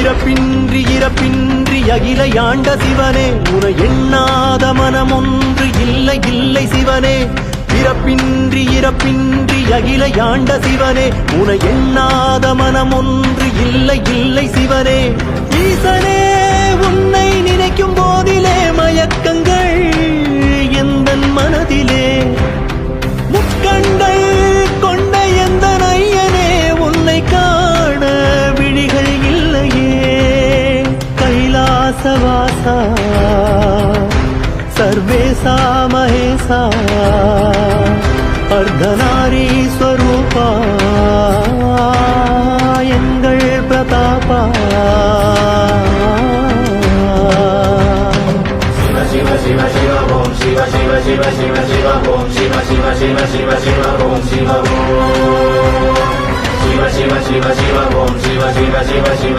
பிறப்பின்றி இறப்பின்றி அகில யாண்ட சிவனே உன எண்ணாத மனம் ஒன்று இல்லை இல்லை சிவனே. பிறப்பின்றி இறப்பின்றி அகில யாண்ட சிவனே உன எண்ணாத மனம் ஒன்று இல்லை இல்லை சிவனே. వాసవాస సర్వేశా మహేశా అర్ధనారీ స్వరూపా ఎంగళ్ ప్రతాపా శివ శివ ఓం శివ శివ శివ శివ శివ ఓం శివ శివ శివ శివ శివ ఓం శివ ఓం శివ శివ శివ శివ ఓం శివ శివ శివ శివ